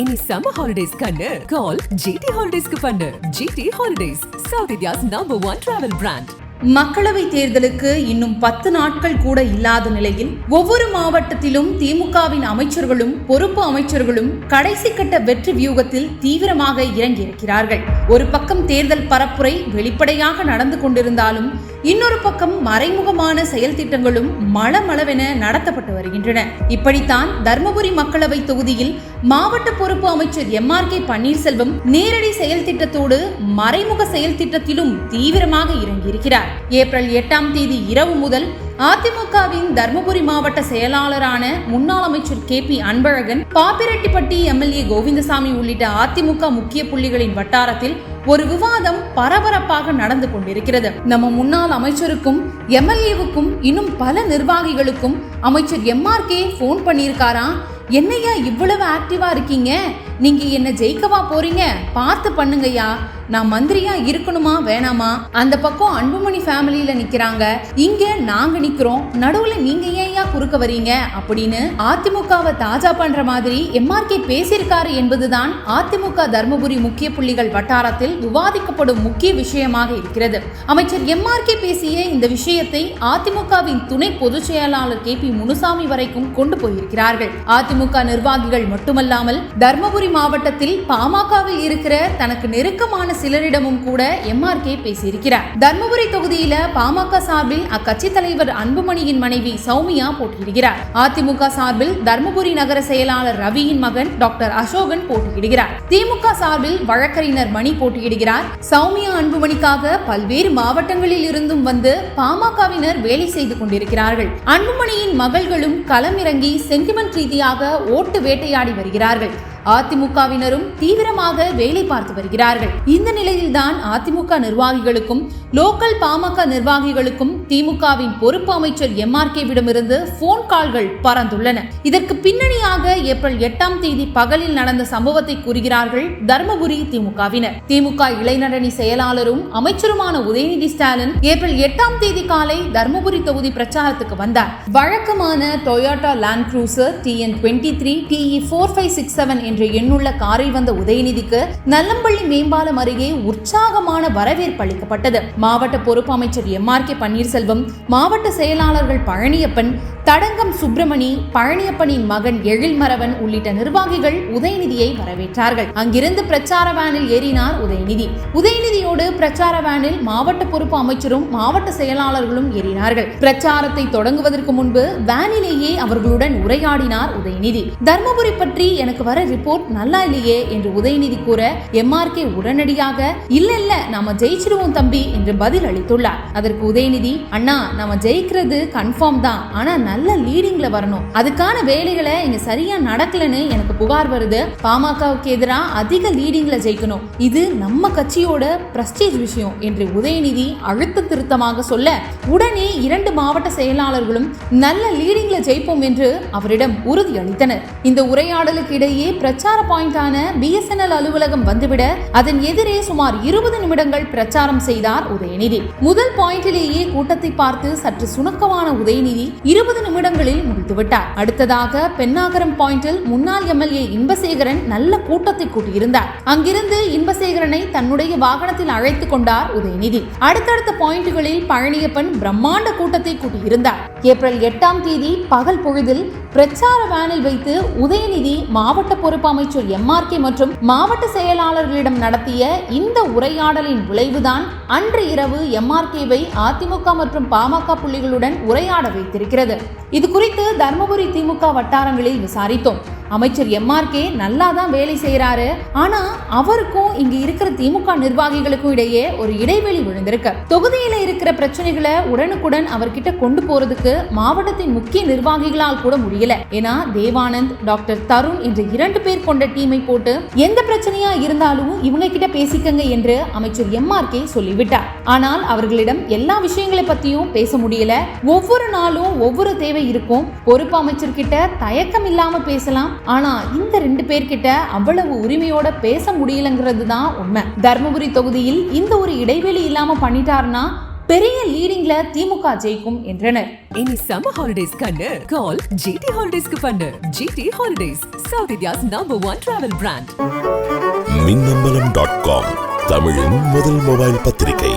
இனி summer holidays கண்ணு. கால் GT ஹாலிடேஸ்க்கு பண்ணு. GT holidays south India's number one travel brand மக்களவை தேர்தலுக்கு இன்னும் பத்து நாட்கள் கூட இல்லாத நிலையில் ஒவ்வொரு மாவட்டத்திலும் திமுகவின் அமைச்சர்களும் பொறுப்பு அமைச்சர்களும் கடைசி கட்ட வெற்றி வியூகத்தில் தீவிரமாக இறங்கியிருக்கிறார்கள். ஒரு பக்கம் தேர்தல் பரப்புரை வெளிப்படையாக நடந்து கொண்டிருந்தாலும் இன்னொரு பக்கம் மறைமுகமான செயல் திட்டங்களும் மளமளவென நடத்தப்பட்டு வருகின்றன. இப்படித்தான் தர்மபுரி மக்களவை தொகுதியில் மாவட்ட பொறுப்பு அமைச்சர் எம் ஆர் கே பன்னீர்செல்வம் நேரடி செயல் திட்டத்தோடு மறைமுக செயல் திட்டத்திலும் தீவிரமாக இறங்கியிருக்கிறார். ஏப்ரல் எட்டாம் தேதி இரவு முதல் அதிமுகவின் தர்மபுரி மாவட்ட செயலாளரான முன்னாள் அமைச்சர் K P Anbazhagan Pappireddipatti MLA Govindasamy உள்ளிட்ட அதிமுக முக்கிய புள்ளிகளின் வட்டாரத்தில் ஒரு விவாதம் பரபரப்பாக நடந்து கொண்டிருக்கிறது. நம்ம முன்னாள் அமைச்சருக்கும் எம்எல்ஏவுக்கும் இன்னும் பல நிர்வாகிகளுக்கும் அமைச்சர் எம்ஆர்கே ஃபோன் பண்ணியிருக்காராம் என்னையா இவ்வளவு ஆக்டிவா இருக்கீங்க? நீங்க என்ன ஜெயிக்கவா போறீங்க? பார்த்து பண்ணுங்கய்யா. நான் மந்திரியா இருக்கணுமா வேணாமா? அந்த பக்கம் அன்புமணி ஃபேமிலியில நிக்கிறாங்க. இங்க நாங்க நிக்கிறோம். நடுவுல நீங்க ஏன்யா குறுக்க வரீங்க? அப்படின்னு அதிமுகவை தாஜா பண்ற மாதிரி எம்ஆர்கே பேசியிருக்காரு என்பதுதான் அதிமுக தர்மபுரி முக்கிய புள்ளிகள் வட்டாரத்தில் விவாதிக்கப்படும் முக்கிய விஷயமாக இருக்கிறது. அமைச்சர் எம்ஆர்கே பேசிய இந்த விஷயத்தை அதிமுகவின் துணை பொதுச் செயலாளர் கே பி முனுசாமி வரைக்கும் கொண்டு போயிருக்கிறார்கள். அதிமுக நிர்வாகிகள் மட்டுமல்லாமல் தர்மபுரி மாவட்டத்தில் பாமகவில் இருக்கிற தனக்கு நெருக்கமான சிலரிடமும் கூட எம்ஆர்கே பேசியிருக்கிறார். தர்மபுரி தொகுதியில பாமக சார்பில் அக்கட்சி தலைவர் அன்புமணியின் மனைவி சௌமியா போட்டியிடுகிறார். அதிமுக சார்பில் தர்மபுரி நகர செயலாளர் ரவியின் மகன் டாக்டர் அசோகன் போட்டியிடுகிறார். திமுக சார்பில் வழக்கறிஞர் மணி போட்டியிடுகிறார். சௌமியா அன்புமணிக்காக பல்வேறு மாவட்டங்களில் இருந்தும் வந்து பாமகவினர் வேலை செய்து கொண்டிருக்கிறார்கள். அன்புமணியின் மகள்களும் களமிறங்கி சென்டிமெண்ட் ரீதியாக ஓட்டு வேட்டையாடி வருகிறார்கள். அதிமுகவினரும் தீவிரமாக வேலை பார்த்து வருகிறார்கள். இந்த நிலையில்தான் அதிமுக நிர்வாகிகளுக்கும் லோக்கல் பாமக நிர்வாகிகளுக்கும் திமுகவின் பொறுப்பு அமைச்சர் எம் ஆர் கேவிடமிருந்து போன் கால்கள் பறந்துள்ளன. இதற்கு பின்னணியாக ஏப்ரல் எட்டாம் தேதி பகலில் நடந்த சம்பவத்தை கூறுகிறார்கள் தர்மபுரி திமுகவினர். திமுக இளைநடனி செயலாளரும் அமைச்சருமான உதயநிதி ஸ்டாலின் ஏப்ரல் எட்டாம் தேதி காலை தர்மபுரி தொகுதி பிரச்சாரத்துக்கு வந்தார். வழக்கமான Toyota land cruiser TN twenty three DE four five six seven என்ற எண்ணுள்ள காரில் வந்த உதயநிதிக்கு நல்லம்பள்ளி மேம்பாலம் அருகே உற்சாகமான வரவேற்பு அளிக்கப்பட்டது. மாவட்ட பொறுப்பு அமைச்சர் எம் ஆர் கே பன்னீர்செல்வம் மாவட்ட செயலாளர்கள் பழனியப்பன் தடங்கம் சுப்பிரமணி பழனியப்பனின் மகன் எழில்மரவன் உள்ளிட்ட நிர்வாகிகள் உதயநிதியை வரவேற்றார்கள். அங்கிருந்து பிரச்சார வேனில் ஏறினார் உதயநிதி. உதயநிதியோடு பிரச்சார வேனில் மாவட்ட பொறுப்பு அமைச்சரும் மாவட்ட செயலாளர்களும் ஏறினார்கள். பிரச்சாரத்தை தொடங்குவதற்கு முன்பு வேனிலேயே அவர்களுடன் உரையாடினார் உதயநிதி. தர்மபுரி பற்றி எனக்கு வர ரிப்போர்ட் நல்லா இல்லையே என்று உதயநிதி கூற எம்ஆர்கே உடனடியாக இல்ல இல்ல நாம ஜெயிச்சிருவோம் தம்பி என்று பதில் அளித்துள்ளார். அதற்கு உதயநிதி அண்ணா நாம ஜெயிக்கிறது கன்ஃபார்ம் தான். ஆனா நல்ல லீடிங்ல வரணும். அதுக்கான வேலைகளை இங்க சரியா நடக்கலன்னு எனக்கு புகார் வருது. பாமகவுக்கு எதிராக அதிக லீடிங்ல ஜெயிக்கணும். இது நம்ம கட்சியோட பிரஸ்டீஜ் விஷயம் என்று உதயநிதி அழுத்த திருத்தமாக சொல்ல உடனே இரண்டு மாவட்ட செயலாளர்களும் நல்ல லீடிங்ல ஜெயிப்போம் என்று அவரிடம் உறுதி அளித்தனர். இந்த உரையாடலுக்கு இடையே பிரச்சார பாயிண்டான பிஎஸ்என்எல் அலுவலகம் வந்துவிட அதன் எதிரே சுமார் இருபது நிமிடங்கள் பிரச்சாரம் செய்தார் உதயநிதி. முதல் பாயிண்டிலேயே கூட்டத்தை பார்த்து சற்று சுணக்கமான உதயநிதி இருபது நிமிடங்களில் முடித்துவிட்டார் அடுத்ததாக பெண்ணாகரம் பாயிண்டில் முன்னாள் எம்எல்ஏ இன்பசேகரன் நல்ல கூட்டத்தை கூட்டியிருந்தார். அங்கிருந்து இன்பசேகரனை தன்னுடைய வாகனத்தில் அழைத்துக் கொண்டார் உதயநிதி. அடுத்தடுத்த பாயிண்டுகளில் பழனியப்பன் பிரம்மாண்ட கூட்டத்தை கூட்டியிருந்தார். ஏப்ரல் எட்டாம் தேதி பகல் பொழுதில் பிரச்சார வேனில் வைத்து உதயநிதி மாவட்ட பொறுப்பு அமைச்சர் எம்ஆர்கே மற்றும் மாவட்ட செயலாளர்களிடம் நடத்திய இந்த உரையாடலின் விளைவுதான் அன்று இரவு எம்ஆர்கேவை அதிமுக மற்றும் பாமக புள்ளிகளுடன் உரையாட வைத்திருக்கிறது. இது குறித்து தர்மபுரி திமுக வட்டாரங்களில் விசாரித்தோம். அமைச்சர் எம்ஆர்கே நல்லா தான் வேலை செய்கிறாரு ஆனா அவருக்கும் இங்க இருக்கிற திமுக நிர்வாகிகளுக்கும் இடையே ஒரு இடைவெளி விழுந்திருக்கு. தொகுதியில இருக்கிற பிரச்சனைகளை உடனுக்குடன் அவர்கிட்ட கொண்டு போறதுக்கு மாவட்டத்தின் முக்கிய நிர்வாகிகளால் கூட முடியல. ஏன்னா தேவானந்த் டாக்டர் தருண் என்ற இரண்டு பேர் கொண்ட டீமை போட்டு எந்த பிரச்சனையா இருந்தாலும் இவங்க கிட்ட பேசிக்கங்க என்று அமைச்சர் எம்ஆர்கே சொல்லிவிட்டார். ஆனால் அவர்களிடம் எல்லா விஷயங்களை பத்தியும் பேச முடியல. ஒவ்வொரு நாளும் ஒவ்வொரு தேவை இருக்கும். பொறுப்பு அமைச்சர்கிட்ட தயக்கம் இல்லாம பேசலாம். ஆனா இந்த ரெண்டு பேர்கிட்ட அவ்வளவு உரிமையோட பேச முடியலங்கிறது தான் உண்மை. தர்மபுரி தொகுதியில் இந்த ஒரு இடைவெளி இல்லாம பண்ணிட்டாருன்னா பெரிய லீடிங்ல திமுக ஜெயிக்கும் என்றனர். இனி சம்மர் ஹாலிடேஸ் கண்ணு. கால் ஜிடி ஹாலிடேஸ்க்கு பண்ணு. GT holidays south India's number one travel brand Minnambalam dot com தமிழின் முதல் மொபைல் பத்திரிகை.